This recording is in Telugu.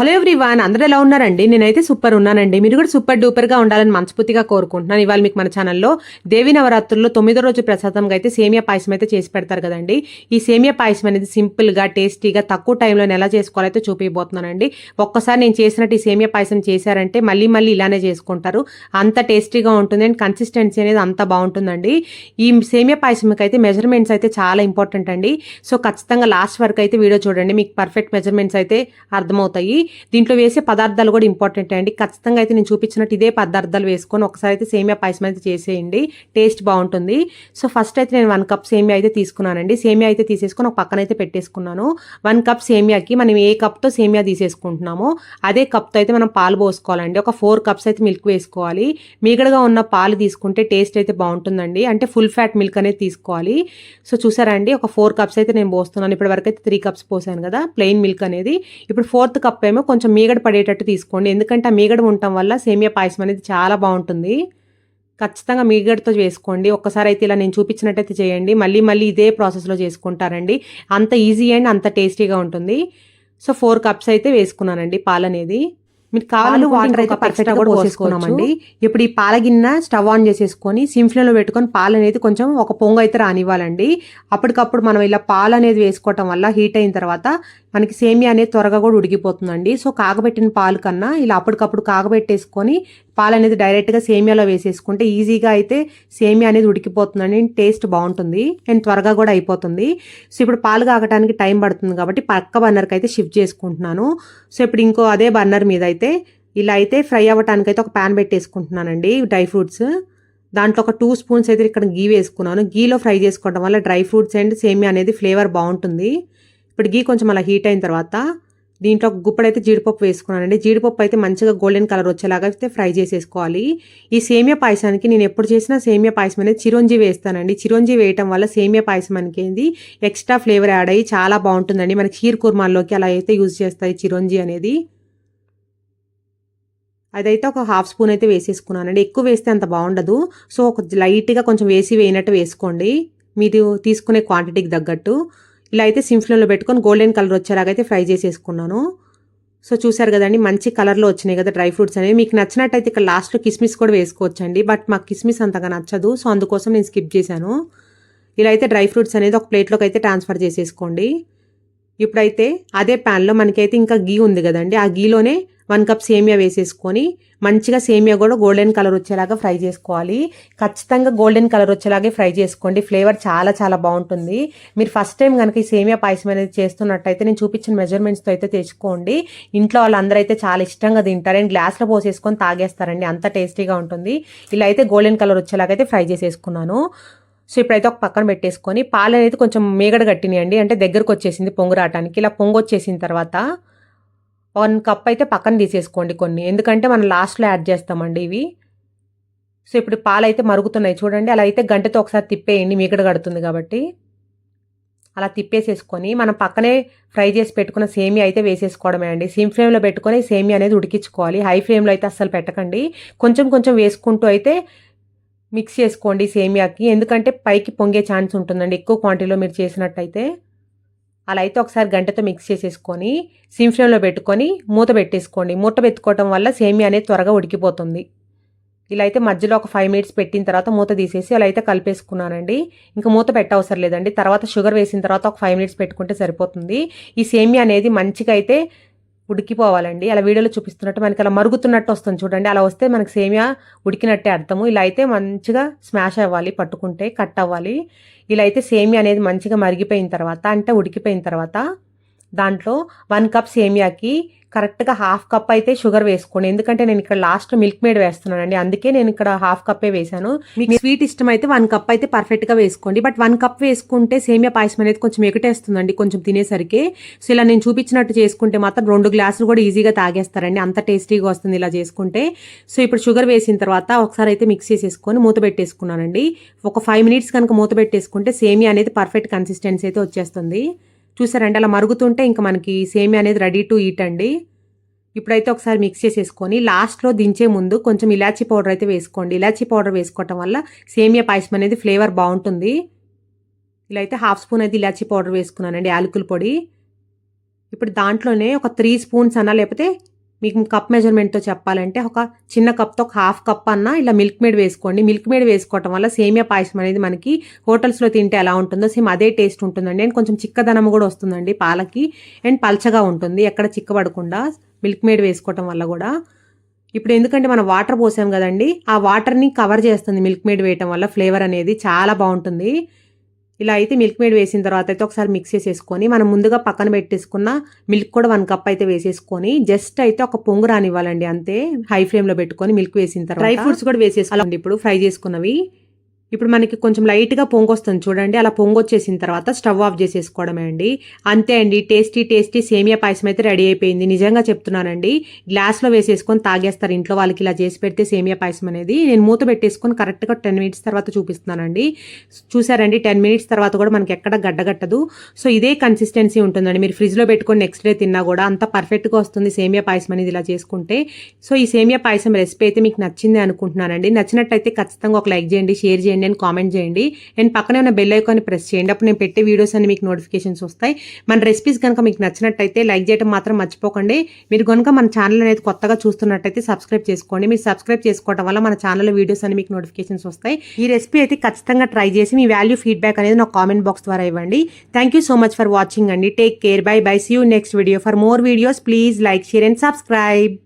హలో ఎవ్రీవాన్ అందరూ ఎలా ఉన్నారండి? నేనైతే సూపర్ ఉన్నానండి. మీరు కూడా సూపర్ డూపర్గా ఉండాలని మనస్ఫూర్తిగా కోరుకుంటున్నాను. ఇవాళ మీకు మన ఛానల్లో దేవి నవరాత్రుల్లో తొమ్మిదో రోజు ప్రసాదంగా అయితే సేమియా పాయసం అయితే చేసి పెడతారు కదండి. ఈ సేమియా పాయసం అనేది సింపుల్గా టేస్టీగా తక్కువ టైంలో ఎలా చేసుకోవాలైతే చూపించబోతున్నానండి ఒక్కసారి నేను చేసినట్టు ఈ సేమియా పాయసం చేశారంటే మళ్ళీ మళ్ళీ ఇలానే చేసుకుంటారు. అంత టేస్టీగా ఉంటుంది అండ్ కన్సిస్టెన్సీ అనేది అంత బాగుంటుందండి. ఈ సేమియా పాయసంకి అయితే మెజర్మెంట్స్ అయితే చాలా ఇంపార్టెంట్ అండి. సో ఖచ్చితంగా లాస్ట్ వరకు అయితే వీడియో చూడండి. మీకు పర్ఫెక్ట్ మెజర్మెంట్స్ అయితే అర్థమవుతాయి. దీంట్లో వేసే పదార్థాలు కూడా ఇంపార్టెంట్ అండి. ఖచ్చితంగా అయితే నేను చూపించినట్టు ఇదే పదార్థాలు వేసుకొని ఒకసారి అయితే సేమియా పాయసం అయితే చేసేయండి. టేస్ట్ బాగుంటుంది. సో ఫస్ట్ అయితే నేను వన్ కప్ సేమియా అయితే తీసుకున్నానండి. సేమియా అయితే తీసేసుకొని ఒక పక్కన అయితే పెట్టేసుకున్నాను. వన్ కప్ సేమియాకి మనం ఏ కప్తో సేమియా తీసేసుకుంటున్నామో అదే కప్తో అయితే మనం పాలు పోసుకోవాలండి. ఒక ఫోర్ కప్స్ అయితే మిల్క్ వేసుకోవాలి. మీగడగా ఉన్న పాలు తీసుకుంటే టేస్ట్ అయితే బాగుంటుందండి. అంటే ఫుల్ ఫ్యాట్ మిల్క్ అనేది తీసుకోవాలి. సో చూసారా అండి? ఒక ఫోర్ కప్స్ అయితే నేను పోస్తున్నాను. ఇప్పటి వరకు అయితే త్రీ కప్స్ పోసాను కదా ప్లెయిన్ మిల్క్ అనేది. ఇప్పుడు ఫోర్త్ కప్ ఏమో కొంచెం మీగడ పడేటట్టు తీసుకోండి. ఎందుకంటే ఆ మీగడ ఉండటం వల్ల సేమియా పాయసం అనేది చాలా బాగుంటుంది. ఖచ్చితంగా మీగడతో చేసుకోండి ఒక్కసారి అయితే ఇలా నేను చూపించినట్టయితే చేయండి. మళ్ళీ మళ్ళీ ఇదే ప్రాసెస్లో చేసుకుంటారండి. అంత ఈజీ అండ్ అంత టేస్టీగా ఉంటుంది. సో ఫోర్ కప్స్ అయితే వేసుకున్నానండి పాలు అనేది మీరు కావాలి వాటర్ అయితే పర్ఫెక్ట్గా కూడా పోసేసుకున్నామండి ఇప్పుడు ఈ పాల గిన్నె స్టవ్ ఆన్ చేసేసుకొని సిమ్ ఫ్లేమ్లో పెట్టుకొని పాలు అనేది కొంచెం ఒక పొంగు అయితే రానివ్వాలండి. అప్పటికప్పుడు మనం ఇలా పాలు అనేది వేసుకోవటం వల్ల హీట్ అయిన తర్వాత మనకి సేమియా అనేది త్వరగా కూడా ఉడికిపోతుందండి. సో కాగబెట్టిన పాలు కన్నా ఇలా అప్పటికప్పుడు కాగబెట్టేసుకొని పాలు అనేది డైరెక్ట్గా సేమియాలో వేసేసుకుంటే ఈజీగా అయితే సేమియా అనేది ఉడికిపోతుందండి. టేస్ట్ బాగుంటుంది. అండ్ త్వరగా కూడా అయిపోతుంది. సో ఇప్పుడు పాలు కాగటానికి టైం పడుతుంది కాబట్టి పక్క బర్నర్కి అయితే షిఫ్ట్ చేసుకుంటున్నాను. సో ఇప్పుడు ఇంకో అదే బర్నర్ మీద అయితే ఇలా అయితే ఫ్రై అవ్వటానికి అయితే ఒక ప్యాన్ పెట్టేసుకుంటున్నానండి డ్రై ఫ్రూట్స్. దాంట్లో ఒక టూ స్పూన్స్ అయితే ఇక్కడ గీ వేసుకున్నాను. గీలో ఫ్రై చేసుకోవడం వల్ల డ్రై ఫ్రూట్స్ అండ్ సేమియా అనేది ఫ్లేవర్ బాగుంటుంది. ఇప్పుడు గీ కొంచెం అలా హీట్ అయిన తర్వాత దీంట్లో గుప్పడైతే జీడిపప్పు వేసుకున్నానండి. జీడిపప్పు అయితే మంచిగా గోల్డెన్ కలర్ వచ్చేలాగా అయితే ఫ్రై చేసేసుకోవాలి. ఈ సేమియా పాయసానికి నేను ఎప్పుడు చేసినా సేమియా పాయసం అనేది చిరంజీవి వేస్తానండి. చిరంజీవి వేయటం వల్ల సేమియా పాయసం అనేది ఎక్స్ట్రా ఫ్లేవర్ యాడ్ అయ్యి చాలా బాగుంటుందండి. మనకి ఖీర్ కుర్మాల్లోకి అలా అయితే యూజ్ చేస్తాయి చిరంజీ అనేది. అదైతే ఒక హాఫ్ స్పూన్ అయితే వేసేసుకున్నానండి. ఎక్కువ వేస్తే అంత బాగుండదు. సో ఒక లైట్గా కొంచెం వేసి వేయినట్టు వేసుకోండి. మీరు తీసుకునే క్వాంటిటీకి తగ్గట్టు. ఇలా అయితే సింఫ్లోలో పెట్టుకొని గోల్డెన్ కలర్ వచ్చేలాగా అయితే ఫ్రై చేసేసుకున్నాను. సో చూసారు కదండి మంచి కలర్లో వచ్చినాయి కదా డ్రై ఫ్రూట్స్ అనేవి. మీకు నచ్చినట్టయితే ఇక్కడ లాస్ట్లో కిస్మిస్ కూడా వేసుకోవచ్చండి బట్ మాకు కిస్మిస్ అంతగా నచ్చదు సో అందుకోసం నేను స్కిప్ చేశాను. ఇలా అయితే డ్రై ఫ్రూట్స్ అనేది ఒక ప్లేట్లోకి అయితే ట్రాన్స్ఫర్ చేసేసుకోండి. ఇప్పుడైతే అదే ప్యాన్లో మనకైతే ఇంకా గీ ఉంది కదండి. ఆ గీలోనే వన్ కప్ సేమియా వేసేసుకొని మంచిగా సేమియా కూడా గోల్డెన్ కలర్ వచ్చేలాగా ఫ్రై చేసుకోవాలి. ఖచ్చితంగా గోల్డెన్ కలర్ వచ్చేలాగే ఫ్రై చేసుకోండి. ఫ్లేవర్ చాలా చాలా బాగుంటుంది. మీరు ఫస్ట్ టైం కనుక ఈ సేమియా పాయసం అనేది చేస్తున్నట్టయితే నేను చూపించిన మెజర్మెంట్స్తో అయితే తెచ్చుకోండి. ఇంట్లో వాళ్ళందరూ అయితే చాలా ఇష్టంగా తింటారు. అండ్ గ్లాస్లో పోసేసుకొని తాగేస్తారండి. అంత టేస్టీగా ఉంటుంది. ఇలా అయితే గోల్డెన్ కలర్ వచ్చేలాగా అయితే ఫ్రై చేసేసుకున్నాను. సో ఇప్పుడైతే ఒక పక్కన పెట్టేసుకొని పాలు అనేది కొంచెం మేగడ కట్టినాయండి. అంటే దగ్గరకు వచ్చేసింది పొంగు రావటానికి. ఇలా పొంగు వచ్చేసిన తర్వాత వన్ కప్ అయితే పక్కన తీసేసుకోండి కొన్ని. ఎందుకంటే మనం లాస్ట్లో యాడ్ చేస్తామండి ఇవి. సో ఇప్పుడు పాలు అయితే మరుగుతున్నాయి చూడండి. అలా అయితే గంటతో ఒకసారి తిప్పేయండి. మీగడ కడుతుంది కాబట్టి. అలా తిప్పేసేసుకొని మనం పక్కనే ఫ్రై చేసి పెట్టుకున్న సేమియా అయితే వేసేసుకోవడమే అండి. సిమ్ ఫ్లేమ్లో పెట్టుకొని సేమియా అనేది ఉడికించుకోవాలి. హై ఫ్లేమ్లో అయితే అస్సలు పెట్టకండి. కొంచెం కొంచెం వేసుకుంటూ అయితే మిక్స్ చేసుకోండి సేమియాకి. ఎందుకంటే పైకి పొంగే ఛాన్స్ ఉంటుందండి. ఎక్కువ క్వాంటిటీలో మీరు చేసినట్టయితే అలా అయితే ఒకసారి గంటతో మిక్స్ చేసేసుకొని సిమ్ ఫ్లేమ్లో పెట్టుకొని మూత పెట్టేసుకోండి. మూత పెట్టుకోవటం వల్ల సేమియా అనేది త్వరగా ఉడికిపోతుంది. ఇలా అయితే మధ్యలో ఒక ఫైవ్ మినిట్స్ పెట్టిన తర్వాత మూత తీసేసి అలా అయితే కలిపేసుకున్నానండి. ఇంకా మూత పెట్టవసరం లేదండి. తర్వాత షుగర్ వేసిన తర్వాత ఒక ఫైవ్ మినిట్స్ పెట్టుకుంటే సరిపోతుంది. ఈ సేమియా అనేది మంచిగా అయితే ఉడికిపోవాలండి. అలా వీడియోలో చూపిస్తున్నట్టు మనకి అలా మరుగుతున్నట్టు వస్తుంది చూడండి. అలా వస్తే మనకి సేమియా ఉడికినట్టే అర్థము. ఇలా అయితే మంచిగా స్మాష్ అవ్వాలి పట్టుకుంటే కట్ అవ్వాలి. ఇలా అయితే సేమియా అనేది మంచిగా మరిగిపోయిన తర్వాత అంటే ఉడికిపోయిన తర్వాత దాంట్లో వన్ కప్ సేమియాకి కరెక్ట్గా హాఫ్ కప్ అయితే షుగర్ వేసుకోండి. ఎందుకంటే నేను ఇక్కడ లాస్ట్ మిల్క్ మేడ్ వేస్తున్నానండి. అందుకే నేను ఇక్కడ హాఫ్ కప్పే వేసాను మీకు స్వీట్ ఇష్టం అయితే వన్ కప్ అయితే పర్ఫెక్ట్గా వేసుకోండి. బట్ వన్ కప్ వేసుకుంటే సేమియా పాయసం అనేది కొంచెం ఎగటేస్తుందండి కొంచెం తినేసరికి. సో ఇలా నేను చూపించినట్టు చేసుకుంటే మాత్రం రెండు గ్లాసులు కూడా ఈజీగా తాగేస్తారండి. అంత టేస్టీగా వస్తుంది ఇలా చేసుకుంటే. సో ఇప్పుడు షుగర్ వేసిన తర్వాత ఒకసారి అయితే మిక్స్ చేసేసుకొని మూత పెట్టేసుకున్నానండి. ఒక ఫైవ్ మినిట్స్ కనుక మూత పెట్టేసుకుంటే సేమియా అనేది పర్ఫెక్ట్ కన్సిస్టెన్సీ అయితే వచ్చేస్తుంది. చూసారండి అలా మరుగుతుంటే ఇంకా మనకి సేమి అనేది రెడీ టు ఈట్ అండి. ఇప్పుడైతే ఒకసారి మిక్స్ చేసేసుకొని లాస్ట్లో దించే ముందు కొంచెం ఇలాచీ పౌడర్ అయితే వేసుకోండి. ఇలాచీ పౌడర్ వేసుకోవటం వల్ల సేమియా పాయసం అనేది ఫ్లేవర్ బాగుంటుంది. ఇలా అయితే హాఫ్ స్పూన్ అయితే ఇలాచీ పౌడర్ వేసుకున్నానండి యాలకుల పొడి. ఇప్పుడు దాంట్లోనే ఒక త్రీ స్పూన్స్ అన్నా లేకపోతే మీకు కప్ మెజర్మెంట్తో చెప్పాలంటే ఒక చిన్న కప్తో ఒక హాఫ్ కప్ అన్న ఇలా మిల్క్ మేడ్ వేసుకోండి. మిల్క్ మేడ్ వేసుకోవటం వల్ల సేమియా పాయసం అనేది మనకి హోటల్స్లో తింటే ఎలా ఉంటుందో సేమ్ అదే టేస్ట్ ఉంటుందండి. అండ్ కొంచెం చిక్కదనం కూడా వస్తుందండి పాలకి. అండ్ పల్చగా ఉంటుంది. ఎక్కడ చిక్కబడకుండా మిల్క్ మేడ్ వేసుకోవటం వల్ల కూడా. ఇప్పుడు ఎందుకంటే మనం వాటర్ పోసాం కదండి ఆ వాటర్ని కవర్ చేస్తుంది మిల్క్ మేడ్ వేయటం వల్ల ఫ్లేవర్ అనేది చాలా బాగుంటుంది. ఇలా అయితే మిల్క్ మేడ్ వేసిన తర్వాత అయితే ఒకసారి మిక్స్ చేసేసుకొని మనం ముందుగా పక్కన పెట్టేసుకున్న మిల్క్ కూడా వన్ కప్ అయితే వేసేసుకొని జస్ట్ అయితే ఒక పొంగు రానివ్వాలండి అంతే. హై ఫ్లేమ్లో పెట్టుకొని మిల్క్ వేసిన తర్వాత డ్రై ఫ్రూట్స్ కూడా వేసేసుకోవాలండి ఇప్పుడు ఫ్రై చేసుకున్నవి. ఇప్పుడు మనకి కొంచెం లైట్గా పొంగొస్తుంది చూడండి. అలా పొంగొచ్చేసిన తర్వాత స్టవ్ ఆఫ్ చేసేసుకోవడమే అండి. అంతే అండి. టేస్టీ టేస్టీ సేమియా పాయసం అయితే రెడీ అయిపోయింది. నిజంగా చెప్తున్నానండి. గ్లాస్లో వేసేసుకొని తాగేస్తారు ఇంట్లో వాళ్ళకి ఇలా చేసి పెడితే సేమియా పాయసం అనేది. నేను మూత పెట్టేసుకొని కరెక్ట్గా టెన్ మినిట్స్ తర్వాత చూపిస్తున్నానండి. చూసారండి. టెన్ మినిట్స్ తర్వాత కూడా మనకి ఎక్కడ గడ్డగట్టదు సో ఇదే కన్సిస్టెన్సీ ఉంటుందండి. మీరు ఫ్రిడ్జ్లో పెట్టుకొని నెక్స్ట్ డే తిన్నా కూడా అంత పర్ఫెక్ట్గా వస్తుంది సేమియా పాయసం అనేది ఇలా చేసుకుంటే. సో ఈ సేమియా పాయసం రెసిపీ అయితే మీకు నచ్చింది అనుకుంటున్నానండి. నచ్చినట్టయితే ఖచ్చితంగా ఒక లైక్ చేయండి షేర్ చేయండి. అండ్ కామెంట్ చేయండి. అండ్ పక్కనే ఉన్న బెల్ ఐకాన్ని ప్రెస్ చేయండి. అప్పుడు నేను పెట్టే వీడియోస్ అన్ని మీకు నోటిఫికేషన్స్ వస్తాయి. మన రెసిపీస్ కనుక మీకు నచ్చినట్టయితే లైక్ చేయడం మాత్రం మర్చిపోకండి. మీరు కనుక మన ఛానల్ అనేది కొత్తగా చూస్తున్నట్టయితే సబ్స్క్రైబ్ చేసుకోండి. మీరు సబ్స్క్రైబ్ చేసుకోవడం వల్ల మన ఛానల్లో వీడియోస్ అన్ని మీకు నోటిఫికేషన్స్ వస్తాయి. ఈ రెసిపీ అయితే ఖచ్చితంగా ట్రై చేసి మీ వాల్యూ ఫీడ్బ్యాక్ అనేది నాకు కామెంట్ బాక్స్ ద్వారా ఇవ్వండి. Thank you so much for watching అండి. Take care bye bye see you next video for more videos please like share and subscribe